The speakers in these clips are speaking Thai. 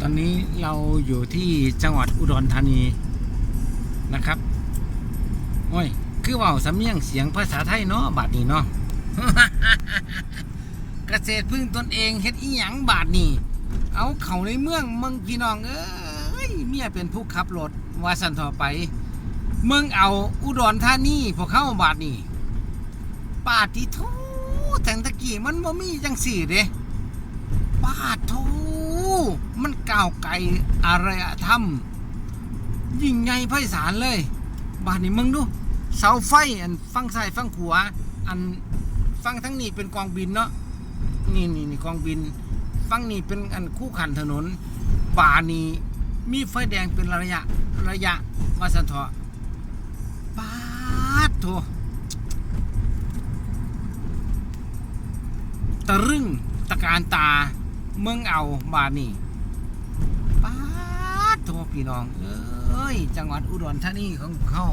ตอนนี้เราอยู่ที่จังหวัดอุดรธานีนะครับโอ้ย คือเว่าสำเนียงเสียงภาษาไทยเนาะบาทนี้เนาะ เกษตรพึ่งตนเองเฮ็ดอีหยังบาทนี้เอาเขาในเมืองมืองพี่น้องเอ้ยเมียเป็นผู้ขับรถว่าสันต่อไป เมืองเอาอุดรธานีพอเข้าบาทนี้ปาดที่ทูแตงตะกี้มันบ่มีจังสี่เด้ปาดโท มันก้าวไกลอารยธรรม ยิ่งใหญ่ไพศาลเลยบ้าดนี้มึงดูเสาไฟอันฟังซ้ายฟังขวาอันฟังทั้งนี้เป็นกองบินเนาะนี่นี่นี่กองบิน ฟังนี่เป็นอันคู่ขันถนนบานี้มีไฟแดงเป็นระยะระยะว่าสันเถาะปาดโทตะรึงตะการตา มืองเอาบาดนี่ป้าดโทพี่น้อง เอ้ย จังหวัดอุดรธานีของเขา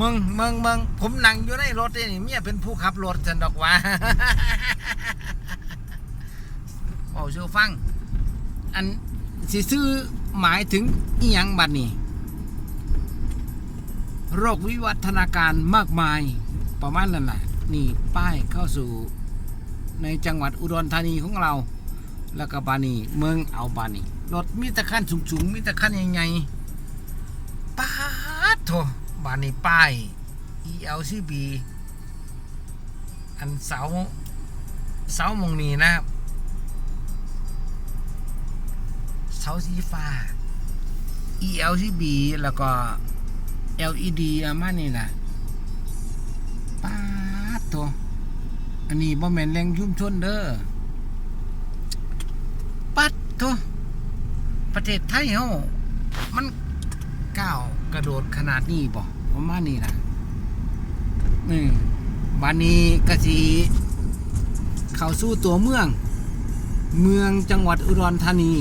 มืองมืองมืองผมนั่งอยู่ในรถนี่เมียเป็นผู้ขับรถจันดอกว่าเอาเชื่อฟัง อันสิซื้อหมายถึงอีหยังบัดนี้โรควิวัฒนาการมากมาย ประมาณนั้นแหละนี่ป้ายเข้าสู่ ในจังหวัดอุดรธานีของเรา แล้วก็บานีเมืองเอาบานีรถมีตะขั้นสูงๆมีตะขั้นใหญ่ๆป้าดโถบานีป้าย ELCB อันเสาเสามงนี้นะครับเสาสีฟ้า ELCB แล้วก็ LED อามานี่แหละ อันนี้บ่แม่นแรงชุมชนเด้อ ปัดโตประเทศไทยเฮามันก้าวกระโดดขนาดนี้บ่ประมาณนี้ล่ะอืมบานนี้ก็สิเข้าสู่ตัวเมือง เมืองจังหวัดอุดรธานี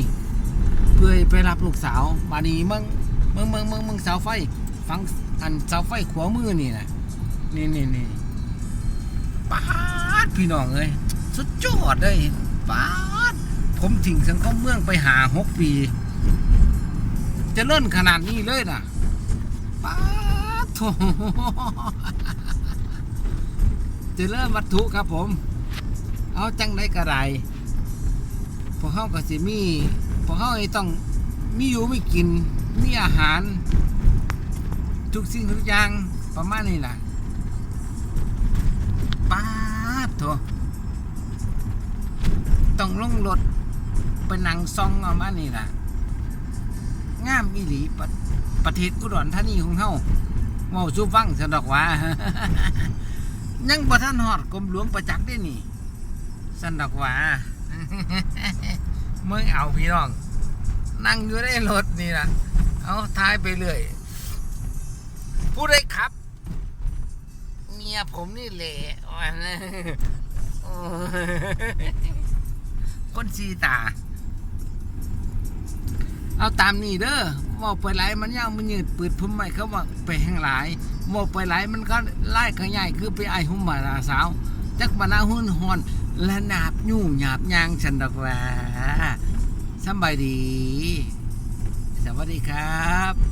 เพื่อไปรับลูกสาวบานนี้เมืองเมืองเมืองเมืองเมืองเสาไฟฟังอันเสาไฟขวามือนี่นะนี่นี่นี่ป้า ดพี่น้องเอ้ยสุดยอดเลยป้าดผมทิ้งสังคมเมืองไปหาหกปี จะเล่นขนาดนี้เลยนะป้าดโถจะเริ่มวัตถุครับผม เอาจังได้กระไรพวกเข้าก็สิมีพวกเข้าไอ้ต้องมีอยู่ไม่กิน มีอาหาร ทุกสิ่งทุกอย่างประมาณนี้แหละ ดโถต้องลงรถไปนั่งซองเอามานี่ล่ะงามอีหลีประประเทศอุดรธานีของเฮาเว้าสู่ฟังสนดอกว่ายังบ่ทันฮอดกรมหลวงประจักษ์ได้นี่สันดอกว่าเมื่อเอาพี่น้อง นั่งอยู่ในรถนี่ล่ะเอาท้ายไปเรื่อย ผู้ใดขับ มียผมนี่แหละวันนะโอ้ยคนสีตา เอาตามนี่เด้อว่าไปหลายมันยาวมันยืดปืดพุ่มไม่เขาว่าไปแห่งหลายว่าไปหลายมันก็ไล่ขยายคือไปไอหุ่มบาราสาวจักบานาหุ่นหอนและหนาบยุ่งหยาบยางฉันดอกว่าสบายดี สวัสดีครับ